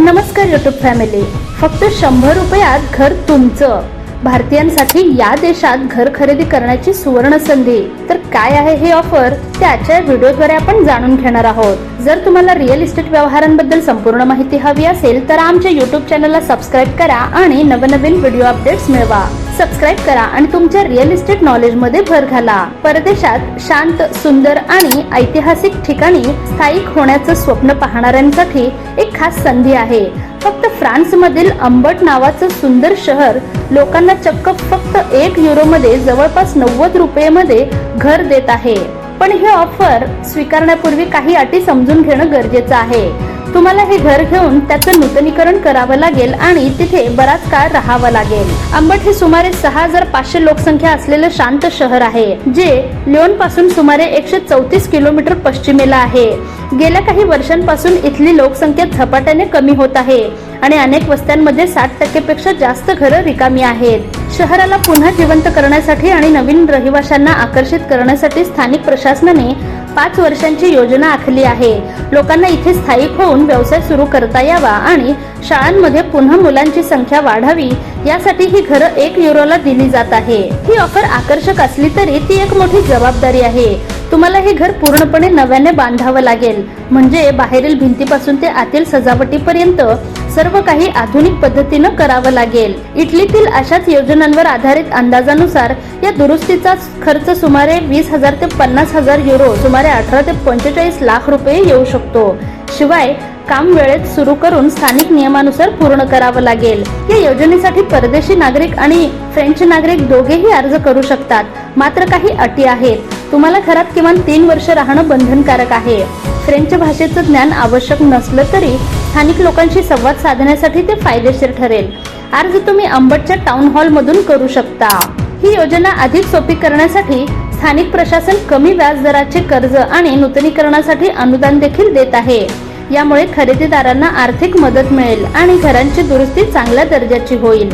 नमस्कार YouTube family फक्त शंभर रुपयात घर तुमचं. भारतीयांसाठी या देशात घर खरेदी करण्याची सुवर्ण संधी. तर काय आहे हे ऑफर ते आजच्या व्हिडिओद्वारे आपण जाणून घेणार आहोत. जर तुम्हाला रिअल इस्टेट व्यवहारांबद्दल संपूर्ण माहिती हवी असेल तर आमच्या युट्यूब चॅनलला सबस्क्राईब करा आणि नवनवीन व्हिडिओ अपडेट्स मिळवा. सबस्क्राईब करा आणि तुमच्या रिअल इस्टेट नॉलेजमध्ये भर घाला. परदेशात शांत सुंदर आणि ऐतिहासिक ठिकाणी स्थायिक होण्याचं स्वप्न पाहणाऱ्यांसाठी एक खास संधी आहे. फक्त फ्रान्स मधील अंबट नावाचं सुंदर शहर लोकांना चक्क फक्त एक युरो मध्ये जवळपास नव्वद रुपये मध्ये घर देत आहे. पण हे ऑफर स्वीकारण्यापूर्वी काही अटी समजून घेणं गरजेचं आहे. तुम्हाला हे घर घेऊन त्याचं नूतनीकरण करावं लागेल आणि तिथे बराच काळ राहावं लागेल. अंबट हे सुमारे सहा हजार पाचशे लोकसंख्या असलेलं शांत शहर आहे जे लिओनपासून सुमारे एकशे चौतीस किलोमीटर पश्चिमेला आहे. गेल्या काही वर्षांपासून इथली लोकसंख्या झपाट्याने कमी होत आहे आणि अनेक वस्त्यांमध्ये साठ टक्केपेक्षा जास्त घरं रिकामी आहेत. शहराला पुन्हा जिवंत करण्यासाठी आणि नवीन रहिवाशांना आकर्षित करण्यासाठी स्थानिक प्रशासनाने पाच वर्षांची योजना आखली आहे. लोकांना इथे स्थायिक होऊन व्यवसाय सुरू करता यावा आणि शाळांमध्ये पुन्हा मुलांची संख्या वाढावी यासाठी ही घरं एक युरोला दिली जात आहे. ही ऑफर आकर्षक असली तरी ती एक मोठी जबाबदारी आहे. तुम्हाला हे घर पूर्णपणे नव्याने बांधावं लागेल. म्हणजे बाहेरील भिंतीपासून ते आतील सजावटीपर्यंत सर्व काही आधुनिक पद्धतीनं करावं लागेल. इटलीतील अशाच योजनांवर आधारित अंदाजानुसार या दुरुस्तीचा खर्च सुमारे वीस हजार ते पन्नास हजार युरो सुमारे अठरा ते पंचेचाळीस लाख रुपये येऊ शकतो. शिवाय काम वेळेत सुरू करून स्थानिक नियमानुसार पूर्ण करावं लागेल. या योजनेसाठी परदेशी नागरिक आणि फ्रेंच नागरिक दोघेही अर्ज करू शकतात. मात्र काही अटी आहेत. तुम्हाला घरात किमान तीन वर्ष राहणं बंधनकारक आहे. फ्रेंच भाषेचं ज्ञान आवश्यक नसलं तरी स्थानिक लोकांशी संवाद साधण्यासाठी ते फायदेशीर ठरेल. अर्ज तुम्ही अंबटच्या टाउन हॉल मधून करू शकता. ही योजना अधिक सोपी करण्यासाठी स्थानिक प्रशासन कमी व्याज दराचे कर्ज आणि नूतनीकरणासाठी अनुदान देखील देत आहे. यामुळे खरेदीदारांना आर्थिक मदत मिळेल आणि घरांची दुरुस्ती चांगल्या दर्जाची होईल.